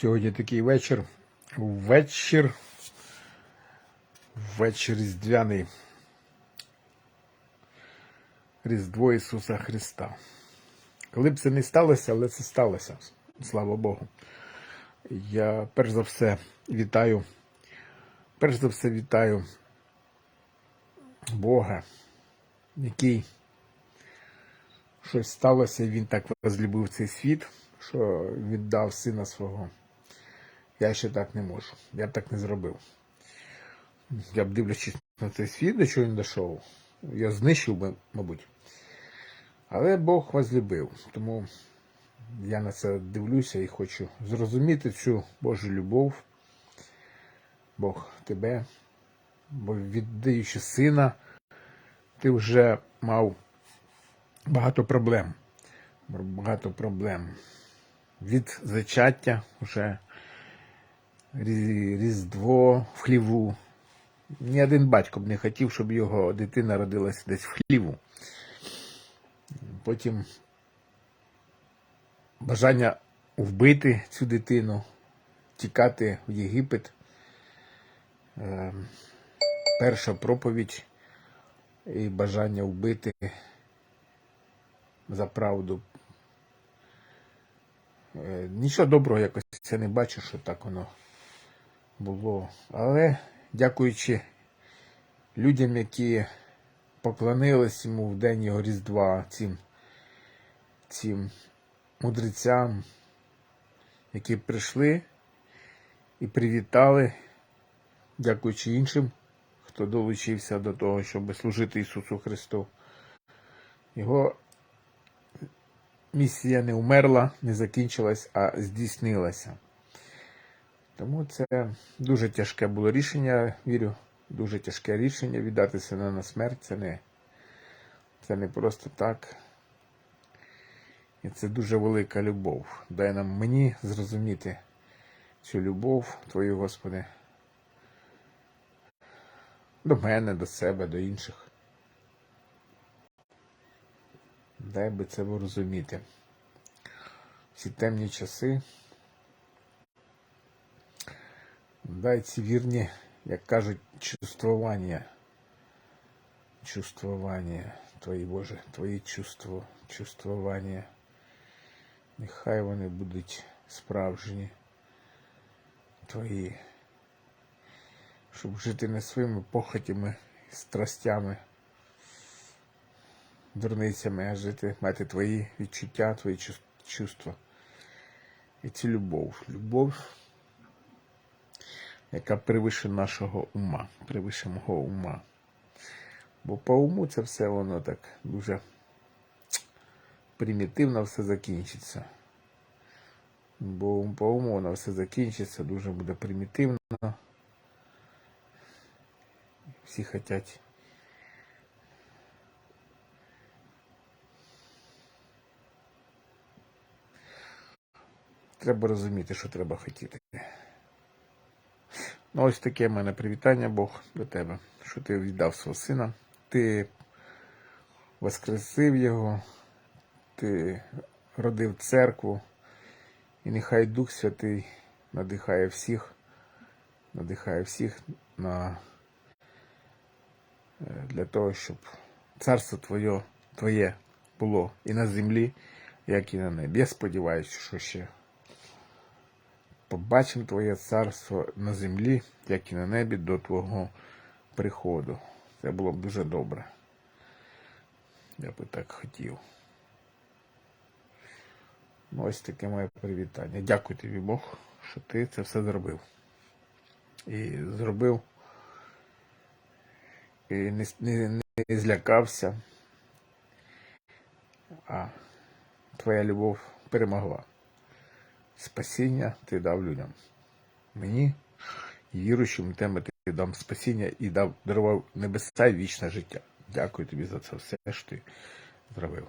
Сьогодні такий вечір. Вечір. Вечір різдвяний. Різдво Ісуса Христа. Коли б це не сталося, але це сталося. Слава Богу. Я перш за все вітаю. Перш за все вітаю Бога, який щось сталося, і він так розлюбив цей світ, що віддав сина свого. Я ще так не можу. Я б так не зробив. Я б дивлячись на цей світ, до чого він дійшов, я знищив би, мабуть. Але Бог возлюбив. Тому я на це дивлюся і хочу зрозуміти цю Божу любов. Бог тебе, бо віддаючи сина, ти вже мав багато проблем. Багато проблем. Від зачаття вже Різдво в хліву. Ні один батько б не хотів, щоб його дитина родилася десь в хліву. Потім бажання вбити цю дитину, тікати в Єгипет. Е, перша проповідь і бажання вбити за правду. Е, Нічого доброго якось я не бачу, що так воно було. Але дякуючи людям, які поклонились йому в день його Різдва, цим, цим мудрецям, які прийшли і привітали, дякуючи іншим, хто долучився до того, щоб служити Ісусу Христу. Його місія не умерла, не закінчилась, а здійснилася. Тому це дуже тяжке було рішення, вірю, дуже тяжке рішення віддати сина на смерть. Це не, це не просто так. І це дуже велика любов. Дай нам мені зрозуміти цю любов Твою, Господи, до мене, до себе, до інших. Дай би це розуміти. Всі темні часи. Дай ці вірні, як кажуть, чувствування. Чувствування, Твої Боже, Твої чувства, чувствування. Нехай вони будуть справжні, Твої, щоб жити не своїми похотями, страстями, дурницями, а жити, мати Твої відчуття, Твої чувства. І цю любов. Любов яка превише нашого ума, превише мого ума. Бо по уму це все воно так дуже примітивно все закінчиться. Бо по уму воно все закінчиться, дуже буде примітивно. Всі хочуть. Треба розуміти, що треба хотіти. Ну, ось таке в мене привітання, Бог, до тебе, що ти віддав свого сина, ти воскресив його, ти родив церкву, і нехай Дух Святий надихає всіх, надихає всіх на, е, для того, щоб царство твоє, твоє було і на землі, як і на небі. Я сподіваюся, що ще побачимо Твоє царство на землі, як і на небі, до Твого приходу. Це було б дуже добре. Я би так хотів. Ну, ось таке моє привітання. Дякую тобі, Бог, що ти це все зробив. І зробив. І не, не, не злякався. А твоя любов перемогла спасіння ти дав людям. Мені, віруючим теми ти дам спасіння і дав дарував небеса і вічне життя. Дякую тобі за це все, що ти зробив.